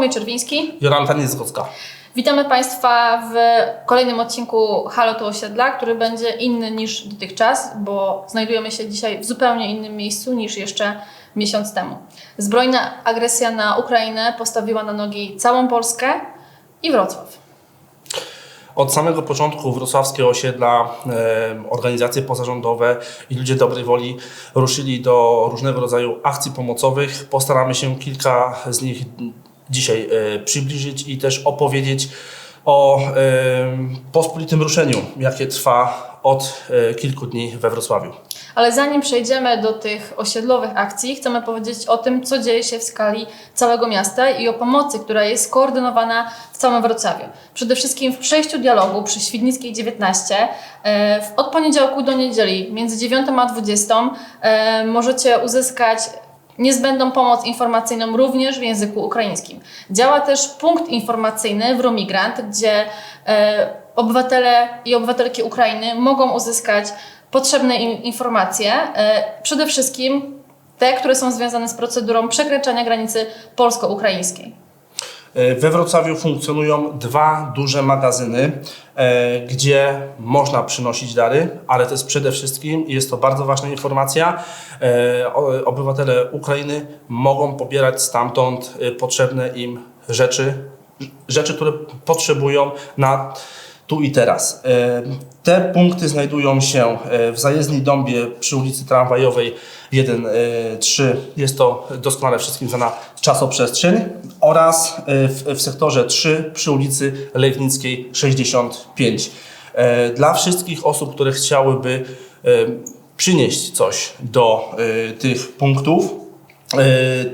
Sławomir Czerwiński. Jolanta Niezgocka. Witamy Państwa w kolejnym odcinku Halo to osiedla, który będzie inny niż dotychczas, bo znajdujemy się dzisiaj w zupełnie innym miejscu niż jeszcze miesiąc temu. Zbrojna agresja na Ukrainę postawiła na nogi całą Polskę i Wrocław. Od samego początku wrocławskie osiedla, organizacje pozarządowe i ludzie dobrej woli ruszyli do różnego rodzaju akcji pomocowych. Postaramy się kilka z nich dzisiaj e, przybliżyć i też opowiedzieć o e, pospolitym ruszeniu, jakie trwa od e, kilku dni we Wrocławiu. Ale zanim przejdziemy do tych osiedlowych akcji, chcemy powiedzieć o tym, co dzieje się w skali całego miasta i o pomocy, która jest skoordynowana w całym Wrocławiu. Przede wszystkim w przejściu dialogu przy Świdnickiej 19 e, w- od poniedziałku do niedzieli między 9 a 20 e, możecie uzyskać niezbędną pomoc informacyjną również w języku ukraińskim. Działa też punkt informacyjny w Romigrant, gdzie e, obywatele i obywatelki Ukrainy mogą uzyskać potrzebne im informacje, e, przede wszystkim te, które są związane z procedurą przekraczania granicy polsko-ukraińskiej. E, We Wrocławiu funkcjonują dwa duże magazyny, e, gdzie można przynosić dary, ale to jest przede wszystkim, jest to bardzo ważna informacja, e, obywatele Ukrainy mogą pobierać stamtąd potrzebne im rzeczy, rzeczy, które potrzebują na tu i teraz. Te punkty znajdują się w zajezdni Dąbie przy ulicy Tramwajowej 1-3. Jest to doskonale wszystkim znana czasoprzestrzeń oraz e, w, w sektorze 3 przy ulicy Legnickiej 65. E, Dla wszystkich osób, które chciałyby e, przynieść coś do tych punktów,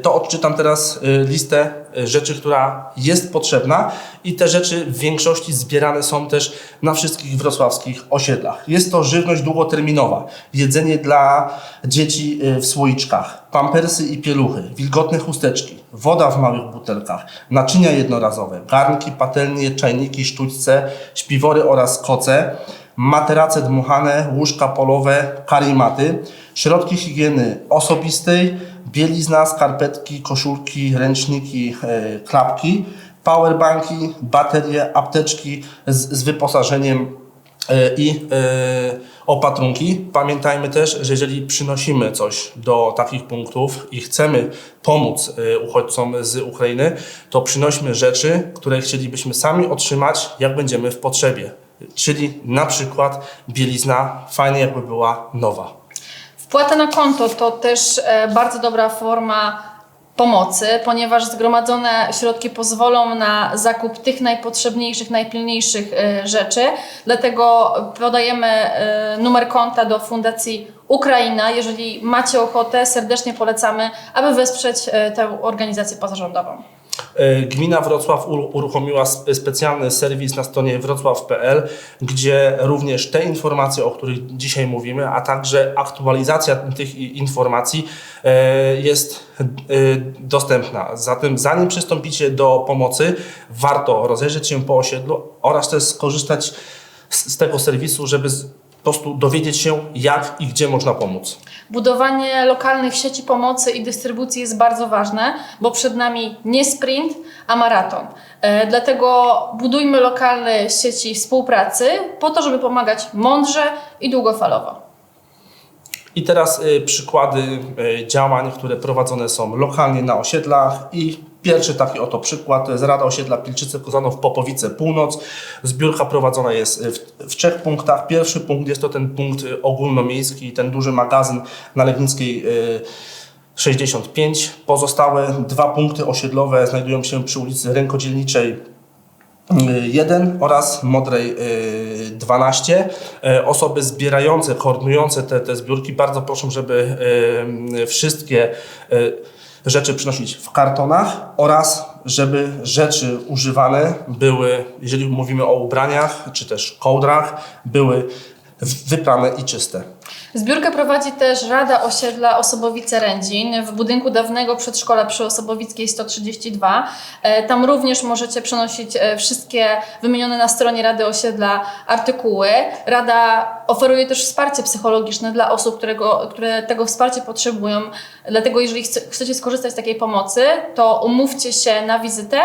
to odczytam teraz e, listę e, rzeczy, która jest potrzebna i te rzeczy w większości zbierane są też na wszystkich wrocławskich osiedlach. Jest to żywność długoterminowa, jedzenie dla dzieci e, w słoiczkach, pampersy i pieluchy, wilgotne chusteczki, woda w małych butelkach, naczynia jednorazowe, garnki, patelnie, czajniki, sztućce, śpiwory oraz koce, materace dmuchane, łóżka polowe, karimaty, środki higieny osobistej, bielizna, skarpetki, koszulki, ręczniki, e, klapki, powerbanki, baterie, apteczki z, z wyposażeniem e, i e, opatrunki. Pamiętajmy też, że jeżeli przynosimy coś do takich punktów i chcemy pomóc uchodźcom z Ukrainy, to przynośmy rzeczy, które chcielibyśmy sami otrzymać, jak będziemy w potrzebie. Czyli na przykład bielizna fajnie jakby była nowa. Wpłata na konto to też e, bardzo dobra forma pomocy, ponieważ zgromadzone środki pozwolą na zakup tych najpotrzebniejszych, najpilniejszych e, rzeczy. Dlatego podajemy e, numer konta do Fundacji Ukraina. Jeżeli macie ochotę, serdecznie polecamy, aby wesprzeć tę organizację pozarządową. E, Gmina Wrocław ur- uruchomiła sp- specjalny serwis na stronie wrocław.pl, gdzie również te informacje, o których dzisiaj mówimy, a także aktualizacja tych informacji e, jest e, dostępna. Zatem zanim przystąpicie do pomocy, warto rozejrzeć się po osiedlu oraz też skorzystać z, tego serwisu, żeby po prostu dowiedzieć się, jak i gdzie można pomóc. Budowanie lokalnych sieci pomocy i dystrybucji jest bardzo ważne, bo przed nami nie sprint, a maraton. E, dlatego budujmy lokalne sieci współpracy po to, żeby pomagać mądrze i długofalowo. I teraz y, przykłady y, działań, które prowadzone są lokalnie na osiedlach i pierwszy taki oto przykład jest Rada Osiedla Pilczyce Kozanów Popowice Północ. Zbiórka prowadzona jest y, w, w trzech punktach. Pierwszy punkt jest to ten punkt y, ogólnomiejski, ten duży magazyn na Legnickiej y, 65. Pozostałe dwa punkty osiedlowe znajdują się przy ulicy Rękodzielniczej 1 oraz Modrej y, 12. E, Osoby zbierające, koordynujące te, te zbiórki bardzo proszę, żeby y, wszystkie y, rzeczy przynosić w kartonach oraz żeby rzeczy używane były, jeżeli mówimy o ubraniach czy też kołdrach, były wyprane i czyste. Zbiórkę prowadzi też Rada Osiedla Osobowice-Rędzin w budynku dawnego przedszkola przy Osobowickiej 132. E, Tam również możecie przenosić e, wszystkie wymienione na stronie Rady Osiedla artykuły. Rada oferuje też wsparcie psychologiczne dla osób, którego, które tego wsparcia potrzebują. Dlatego jeżeli chce, chcecie skorzystać z takiej pomocy, to umówcie się na wizytę.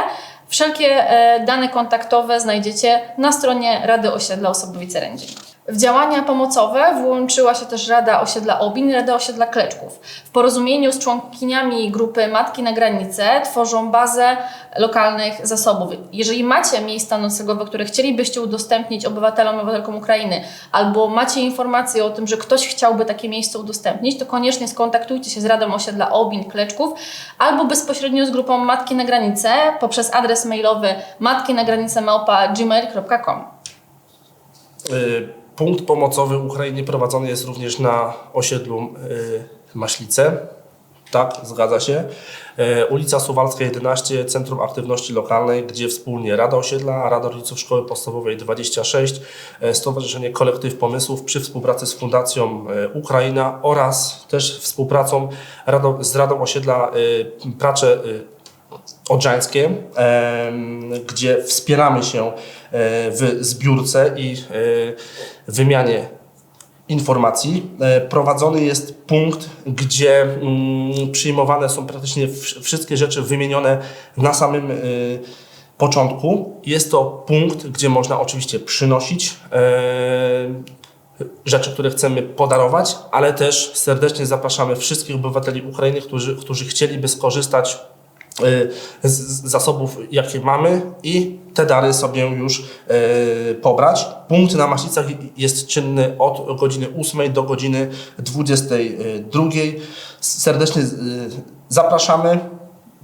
Wszelkie e, dane kontaktowe znajdziecie na stronie Rady Osiedla Osobowice-Rędzin. W działania pomocowe włączyła się też Rada Osiedla Obin i Rada Osiedla Kleczków. W porozumieniu z członkiniami grupy Matki na Granicy tworzą bazę lokalnych zasobów. Jeżeli macie miejsca noclegowe, które chcielibyście udostępnić obywatelom i obywatelkom Ukrainy, albo macie informacje o tym, że ktoś chciałby takie miejsce udostępnić, to koniecznie skontaktujcie się z Radą Osiedla Obin Kleczków albo bezpośrednio z grupą Matki na Granicę poprzez adres mailowy. Y, Punkt pomocowy Ukrainie prowadzony jest również na osiedlu y, Maślice. Tak, zgadza się. Y, Ulica Suwalska 11, Centrum Aktywności Lokalnej, gdzie wspólnie Rada Osiedla, Rada Rodziców Szkoły Podstawowej 26, y, Stowarzyszenie Kolektyw Pomysłów przy współpracy z Fundacją Ukraina oraz też współpracą z Radą Osiedla Pracze Odrzańskie, gdzie wspieramy się w zbiórce i e, wymianie informacji. E, Prowadzony jest punkt, gdzie mm, przyjmowane są praktycznie wsz- wszystkie rzeczy wymienione na samym e, początku. Jest to punkt, gdzie można oczywiście przynosić rzeczy, które chcemy podarować, ale też serdecznie zapraszamy wszystkich obywateli Ukrainy, którzy, którzy chcieliby skorzystać zasobów, jakie mamy i te dary sobie już y, pobrać. Punkt na Maślicach jest czynny od godziny 8 do godziny 22. Serdecznie y, zapraszamy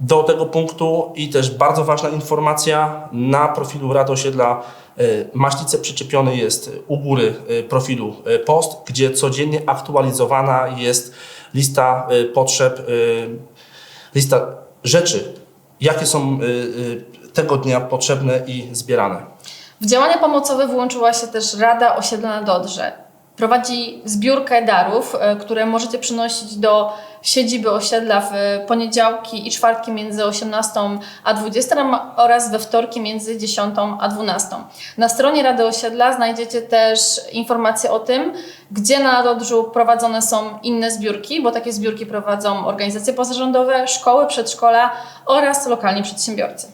do tego punktu i też bardzo ważna informacja, na profilu Rady Osiedla y, Maślice przyczepiony jest u góry y, profilu y, post, gdzie codziennie aktualizowana jest lista y, potrzeb, y, lista rzeczy, jakie są y, y, tego dnia potrzebne i zbierane. W działania pomocowe włączyła się też Rada Osiedla na Dodrze. Prowadzi zbiórkę darów, e, które możecie przynosić do siedziby osiedla w poniedziałki i czwartki między 18 a 20 ram- oraz we wtorki między 10 a 12. Na stronie Rady Osiedla znajdziecie też informacje o tym, gdzie na Dodrzu prowadzone są inne zbiórki, bo takie zbiórki prowadzą organizacje pozarządowe, szkoły, przedszkola oraz lokalni przedsiębiorcy.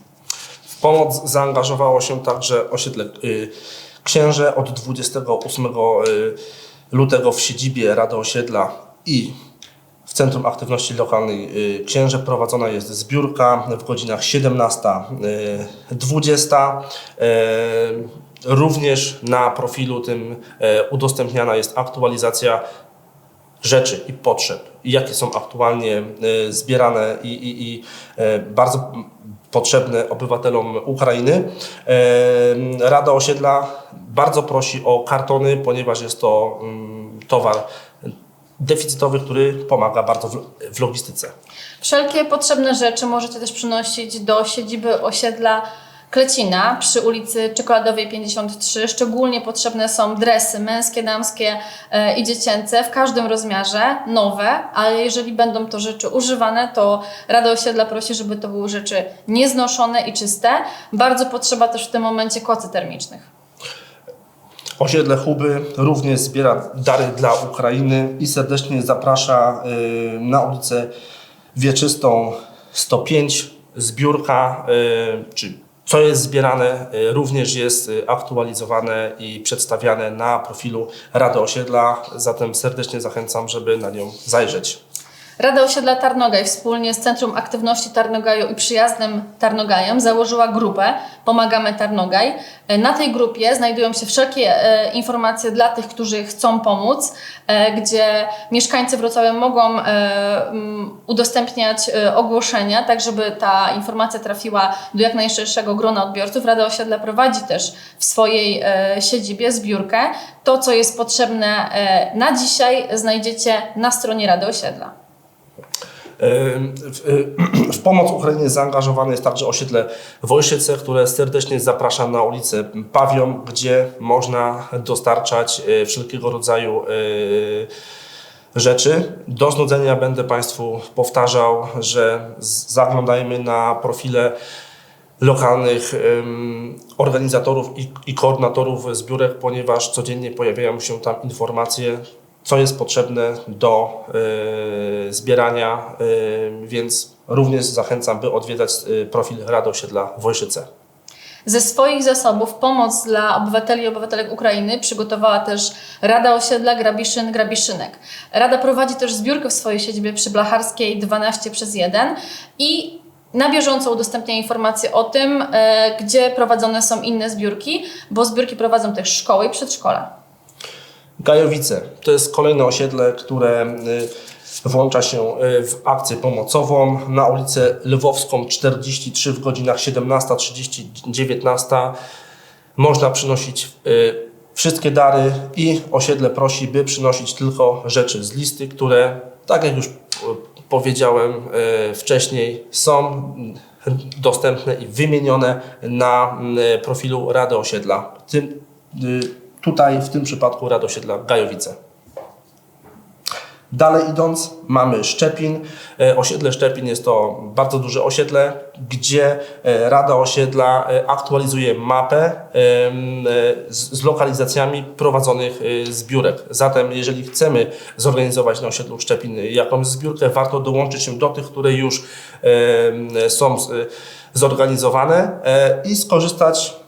W pomoc zaangażowało się także osiedle y, Księże od 28 y, lutego w siedzibie Rady Osiedla i w Centrum Aktywności Lokalnej y, Księże prowadzona jest zbiórka w godzinach 17-20. Również na profilu tym y, udostępniana jest aktualizacja rzeczy i potrzeb, jakie są aktualnie zbierane i, i, i bardzo potrzebne obywatelom Ukrainy. E, Rada Osiedla bardzo prosi o kartony, ponieważ jest to mm, towar deficytowy, który pomaga bardzo w, w logistyce. Wszelkie potrzebne rzeczy możecie też przynosić do siedziby osiedla Klecina przy ulicy Czekoladowej 53. Szczególnie potrzebne są dresy męskie, damskie e, i dziecięce w każdym rozmiarze, nowe, ale jeżeli będą to rzeczy używane, to Rada Osiedla prosi, żeby to były rzeczy nieznoszone i czyste. Bardzo potrzeba też w tym momencie kocy termicznych. Osiedle Huby również zbiera dary dla Ukrainy i serdecznie zaprasza y, na ulicę Wieczystą 105. Zbiórka, y, czy co jest zbierane, y, również jest y, aktualizowane i przedstawiane na profilu Rady Osiedla. Zatem serdecznie zachęcam, żeby na nią zajrzeć. Rada Osiedla Tarnogaj wspólnie z Centrum Aktywności Tarnogaju i Przyjazdem Tarnogajem założyła grupę Pomagamy Tarnogaj. E, Na tej grupie znajdują się wszelkie e, informacje dla tych, którzy chcą pomóc, e, gdzie mieszkańcy Wrocławia mogą mm, udostępniać ogłoszenia, tak żeby ta informacja trafiła do jak najszerszego grona odbiorców. Rada Osiedla prowadzi też w swojej siedzibie zbiórkę. To, co jest potrzebne na dzisiaj, znajdziecie na stronie Rady Osiedla. E, W, w pomoc Ukrainie zaangażowane jest także osiedle Wojszyce, które serdecznie zapraszam na ulicę Pawią, gdzie można dostarczać e, wszelkiego rodzaju rzeczy. Do znudzenia będę Państwu powtarzał, że zaglądajmy na profile lokalnych organizatorów i koordynatorów zbiórek, ponieważ codziennie pojawiają się tam informacje, co jest potrzebne do e, zbierania, e, więc również zachęcam, by odwiedzać e, profil Rady Osiedla Wojszyce. Ze swoich zasobów pomoc dla obywateli i obywatelek Ukrainy przygotowała też Rada Osiedla Grabiszyn Grabiszynek. Rada prowadzi też zbiórkę w swojej siedzibie przy Blacharskiej 12 przez 1 i na bieżąco udostępnia informacje o tym, e, gdzie prowadzone są inne zbiórki, bo zbiórki prowadzą też szkoły i przedszkola. Gajowice to jest kolejne osiedle, które y, włącza się y, w akcję pomocową na ulicę Lwowską 43 w godzinach 17.30-19. Można przynosić y, wszystkie dary i osiedle prosi, by przynosić tylko rzeczy z listy, które, tak jak już powiedziałem wcześniej, są dostępne i wymienione na profilu Rady Osiedla. Tym, tutaj w tym przypadku Rady Osiedla Gajowice. Dalej idąc, mamy Szczepin. E, Osiedle Szczepin jest to bardzo duże osiedle, gdzie e, Rada Osiedla e, aktualizuje mapę z lokalizacjami prowadzonych zbiórek. Zatem, jeżeli chcemy zorganizować na osiedlu Szczepin jakąś zbiórkę, warto dołączyć się do tych, które już są zorganizowane i skorzystać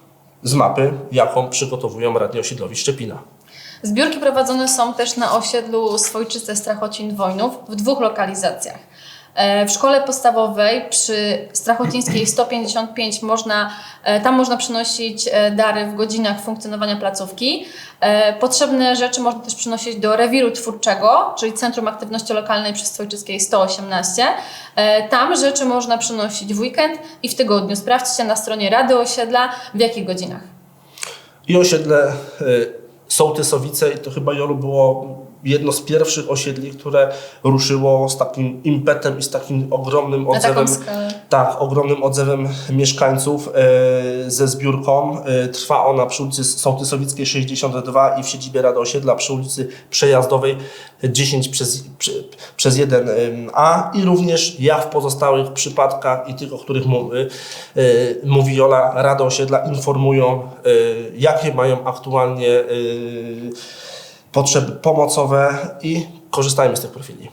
z mapy, jaką przygotowują radni osiedlowi Szczepina. Zbiórki prowadzone są też na osiedlu Swojczyste Strachocin Wojnów w dwóch lokalizacjach. E, W szkole podstawowej przy Strachocińskiej 155 można, e, tam można przynosić e, dary w godzinach funkcjonowania placówki. Potrzebne rzeczy można też przynosić do rewiru twórczego, czyli Centrum Aktywności Lokalnej przy Swojczyckiej 118. E, Tam rzeczy można przynosić w weekend i w tygodniu. Sprawdźcie na stronie Rady Osiedla w jakich godzinach. I osiedle y, Sołtysowice i to chyba Jolu było jedno z pierwszych osiedli, które ruszyło z takim impetem i z takim ogromnym odzewem. Tak, ogromnym odzewem mieszkańców e, ze zbiórką. E, trwa ona przy ulicy Sołtysowickiej 62 i w siedzibie Rady Osiedla przy ulicy Przejazdowej 10 przez, przez 1 A i również ja w pozostałych przypadkach i tych, o których mówi, e, mówi Jola, Rada Osiedla informują, jakie mają aktualnie potrzeby pomocowe i korzystajmy z tych profili.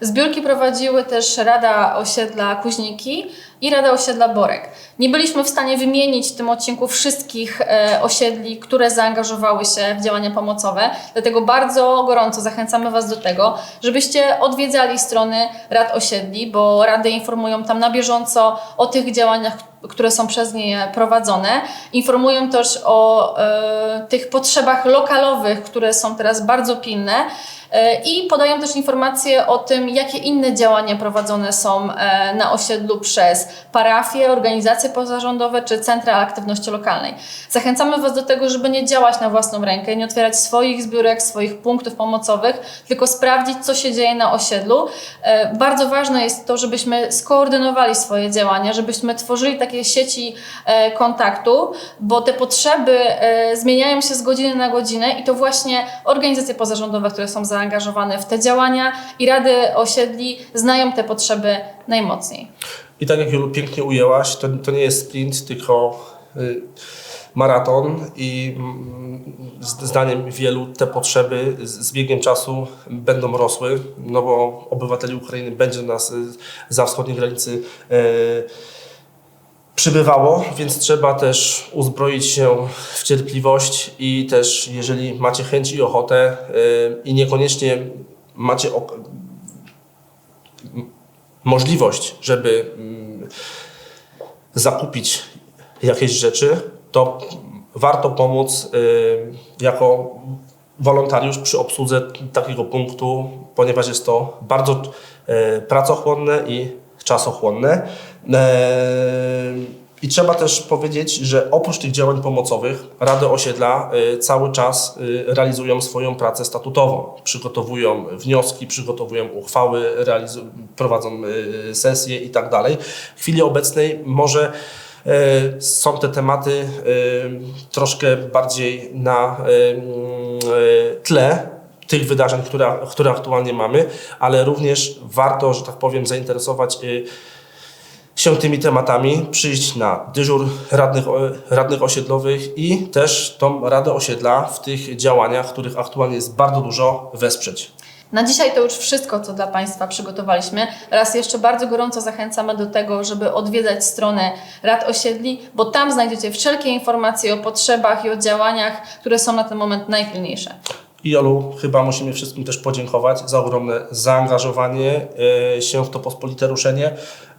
Zbiórki prowadziły też Rada Osiedla Kuźniki i Rada Osiedla Borek. Nie byliśmy w stanie wymienić w tym odcinku wszystkich e, osiedli, które zaangażowały się w działania pomocowe, dlatego bardzo gorąco zachęcamy Was do tego, żebyście odwiedzali strony Rad Osiedli, bo Rady informują tam na bieżąco o tych działaniach, które są przez nie prowadzone. Informują też o e, tych potrzebach lokalowych, które są teraz bardzo pilne. E, I podają też informacje o tym, jakie inne działania prowadzone są e, na osiedlu przez parafie, organizacje pozarządowe czy centra aktywności lokalnej. Zachęcamy Was do tego, żeby nie działać na własną rękę, nie otwierać swoich zbiórek, swoich punktów pomocowych, tylko sprawdzić, co się dzieje na osiedlu. E, Bardzo ważne jest to, żebyśmy skoordynowali swoje działania, żebyśmy tworzyli takie sieci e, kontaktu, bo te potrzeby e, zmieniają się z godziny na godzinę i to właśnie organizacje pozarządowe, które są zaangażowane w te działania i rady osiedli znają te potrzeby najmocniej. I tak jak Julu pięknie ujęłaś, to, to nie jest sprint, tylko y, maraton i mm, zdaniem wielu te potrzeby z, biegiem czasu będą rosły, no bo obywateli Ukrainy będzie nas y, za wschodniej granicy y, przybywało, więc trzeba też uzbroić się w cierpliwość i też jeżeli macie chęć i ochotę y, i niekoniecznie macie możliwość, żeby mm, zakupić jakieś rzeczy, to warto pomóc y, jako wolontariusz przy obsłudze takiego punktu, ponieważ jest to bardzo y, pracochłonne i czasochłonne. E, I trzeba też powiedzieć, że oprócz tych działań pomocowych Rady Osiedla y, cały czas y, realizują swoją pracę statutową. Przygotowują wnioski, przygotowują uchwały, prowadzą sesje i tak. W chwili obecnej może są te tematy troszkę bardziej na tle tych wydarzeń, które, które aktualnie mamy, ale również warto, że tak powiem, zainteresować y, się tymi tematami, przyjść na dyżur radnych, radnych osiedlowych i też tą Radę Osiedla w tych działaniach, których aktualnie jest bardzo dużo, wesprzeć. Na dzisiaj to już wszystko, co dla Państwa przygotowaliśmy. Raz jeszcze bardzo gorąco zachęcamy do tego, żeby odwiedzać stronę Rad Osiedli, bo tam znajdziecie wszelkie informacje o potrzebach i o działaniach, które są na ten moment najpilniejsze. I Jolu, chyba musimy wszystkim też podziękować za ogromne zaangażowanie e, się w to pospolite ruszenie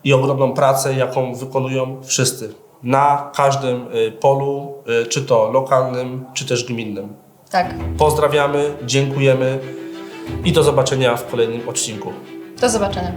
i ogromną pracę, jaką wykonują wszyscy na każdym e, polu, e, czy to lokalnym, czy też gminnym. Tak, Pozdrawiamy, dziękujemy i do zobaczenia w kolejnym odcinku. do zobaczenia.